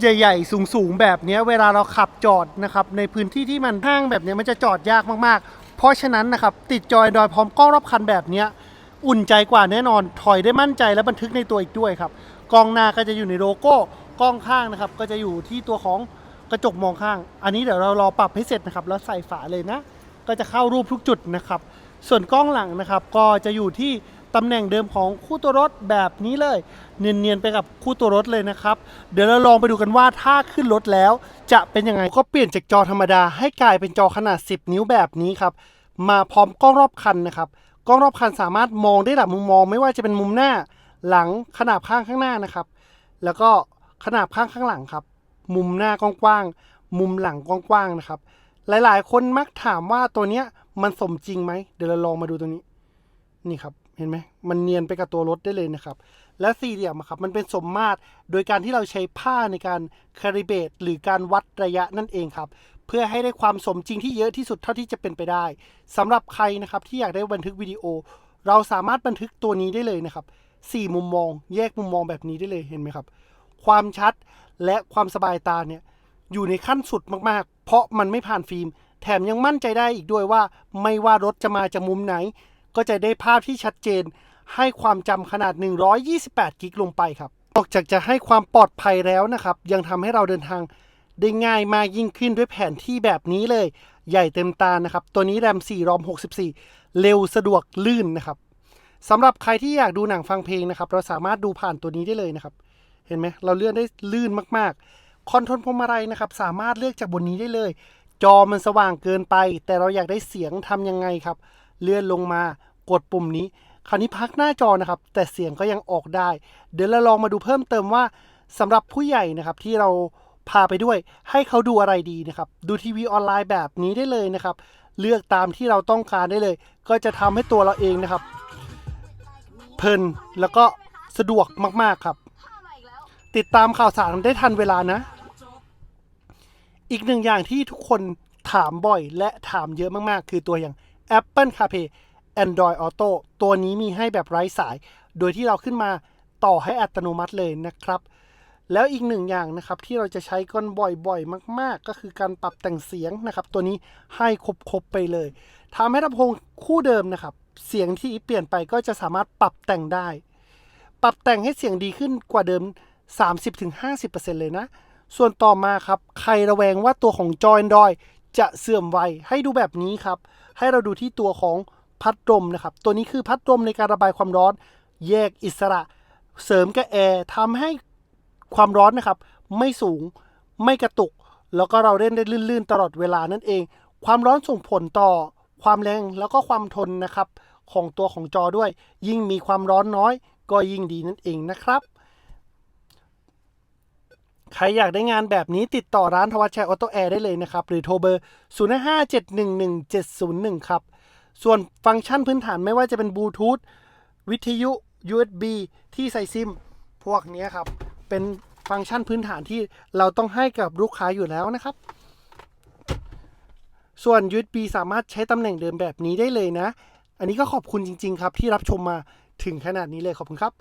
ใหญ่ๆ สูงๆ แบบนี้เวลาเราขับจอดนะครับในพื้นที่ที่มันห้างแบบนี้มันจะจอดยากมากๆ เพราะฉะนั้นนะครับติดจอยดอยพร้อมกล้องรอบคันแบบนี้อุ่นใจกว่าแน่นอนถอยได้มั่นใจและบันทึกในตัวอีกด้วยครับกล้องหน้าก็จะอยู่ในโลโก้กล้องข้างนะครับก็จะอยู่ที่ตัวของกระจกมองข้าง อันนี้เดี๋ยวเรารอปรับให้เสร็จนะครับแล้วใส่ฝาเลยนะ ก็จะเข้ารูปทุกจุดนะครับ ส่วนกล้องหลังนะครับก็จะอยู่ที่ ตำแหน่งเดิมของคู่ตัวรถแบบนี้เลย เนียนๆไปกับคู่ตัวรถเลยนะครับ เดี๋ยวเราลองไปดูกันว่าถ้าขึ้นรถแล้ว จะเป็นยังไงก็เปลี่ยนจากจอธรรมดาให้กลายเป็นจอขนาด 10 นิ้วแบบนี้ครับมาพร้อมกล้องรอบคันนะครับกล้องรอบคันสามารถมองได้หลายมุมมอง ไม่ว่าจะเป็นมุมหน้าหลังขนาบข้างข้างหน้านะครับ แล้วก็ขนาบข้างข้างหลังครับ มุมหน้ากว้างๆมุมหลังกว้างๆนะครับ หลายๆ คนมักถามว่าตัวเนี้ยมันสมจริงไหมเดี๋ยวเราลองมาดูตัวนี้ นี่ครับ เห็นไหมมันเนียนไปกับตัวรถได้เลยนะครับ และสี่เหลี่ยมครับมันเป็นสมมาตรโดยการที่เราใช้ผ้าในการคาลิเบตหรือการวัดระยะนั่นเองครับ เพื่อให้ได้ความสมจริงที่เยอะที่สุดเท่าที่จะเป็นไปได้สำหรับใครนะครับที่อยากได้บันทึกวิดีโอ เราสามารถบันทึกตัวนี้ได้เลยนะครับสี่มุมมอง แยกมุมมองแบบนี้ได้เลยเห็นไหมครับ ความชัดและความสบายตาเนี่ยอยู่ในขั้นสุดมากๆ เพราะมันไม่ผ่านฟิล์ม แถมยังมั่นใจได้อีกด้วยว่า ไม่ว่ารถจะมาจากมุมไหน ก็จะได้ภาพที่ชัดเจน ให้ความจำขนาด 128 กิกลงไปครับ นอกจากจะให้ความปลอดภัยแล้วนะครับ ยังทำให้เราเดินทางได้ง่ายมากยิ่งขึ้นด้วยแผนที่แบบนี้เลย ใหญ่เต็มตานะครับ ตัวนี้แรม 4 รอม 64 เร็วสะดวกลื่นนะครับสำหรับใครที่อยากดูหนังฟังเพลงนะครับ เราสามารถดูผ่านตัวนี้ได้เลยนะครับ เห็นไหมเราเลื่อนได้ลื่นมากๆ คอนโทรลพวงมาลัยนะครับ สามารถเลือกจากบนนี้ได้เลย จอมันสว่างเกินไป แต่เราอยากได้เสียงทำยังไงครับ เลื่อนลงมากดปุ่มนี้ คราวนี้พักหน้าจอนะครับ แต่เสียงก็ยังออกได้ เดี๋ยวเราลองมาดูเพิ่มเติมว่าสำหรับผู้ใหญ่นะครับที่เราพาไปด้วย ให้เขาดูอะไรดีนะครับ ดูทีวีออนไลน์แบบนี้ได้เลยนะครับ เลือกตามที่เราต้องการได้เลย ก็จะทำให้ตัวเราเองนะครับ เพลินแล้วก็สะดวกมากๆครับ ติดตามข่าวสารได้ทันเวลานะ อีกหนึ่งอย่างที่ทุกคนถามบ่อยและถามเยอะมากๆ คือตัวอย่าง Apple CarPlay Android Auto ตัวนี้มีให้แบบไร้สาย โดยที่เราขึ้นมาต่อให้อัตโนมัติเลยนะครับ แล้วอีกหนึ่งอย่างนะครับที่เราจะใช้กันบ่อยๆ มาก ๆ ก็คือการปรับแต่งเสียงนะครับ ตัวนี้ให้ครบๆไปเลยทำให้ลำโพงคู่เดิมนะครับ เสียงที่เปลี่ยนไปก็จะสามารถปรับแต่งได้ ปรับแต่งให้เสียงดีขึ้นกว่าเดิม 30-50%เลยนะ ส่วนต่อมาครับ ใครระแวงว่าตัวของจอย Android จะเสื่อมไวให้ดูแบบนี้ครับ ให้เราดูที่ตัวของพัดลมนะครับ ตัวนี้คือพัดลมในการระบายความร้อน แยกอิสระ เสริมกับแอร์ทำให้ความร้อนนะครับ ไม่สูงไม่กระตุก แล้วก็เราเล่นได้ลื่นๆ ตลอดเวลานั่นเอง ความร้อนส่งผลต่อความแรงแล้วก็ความทนนะครับ ของตัวของจอด้วย ยิ่งมีความร้อนน้อย ก็ยิ่งดีนั่นเองนะครับ ใครอยากได้งานแบบนี้ติดต่อร้านทวัชชัยออโตแอร์ได้เลยนะครับ หรือโทรเบอร์ 0 5 7 1 1 7 0 1 ครับ ส่วนฟังก์ชันพื้นฐานไม่ว่าจะเป็นบลูทูธวิทยุ USB ที่ใส่ซิม พวกนี้ครับ เป็นฟังก์ชันพื้นฐานที่เราต้องให้กับลูกค้าอยู่แล้วนะครับ ส่วน USB สามารถใช้ตำแหน่งเดิมแบบนี้ได้เลยนะ อันนี้ก็ขอบคุณจริง ๆ ครับ ที่รับชมมาถึงขนาดนี้เลยขอบคุณครับ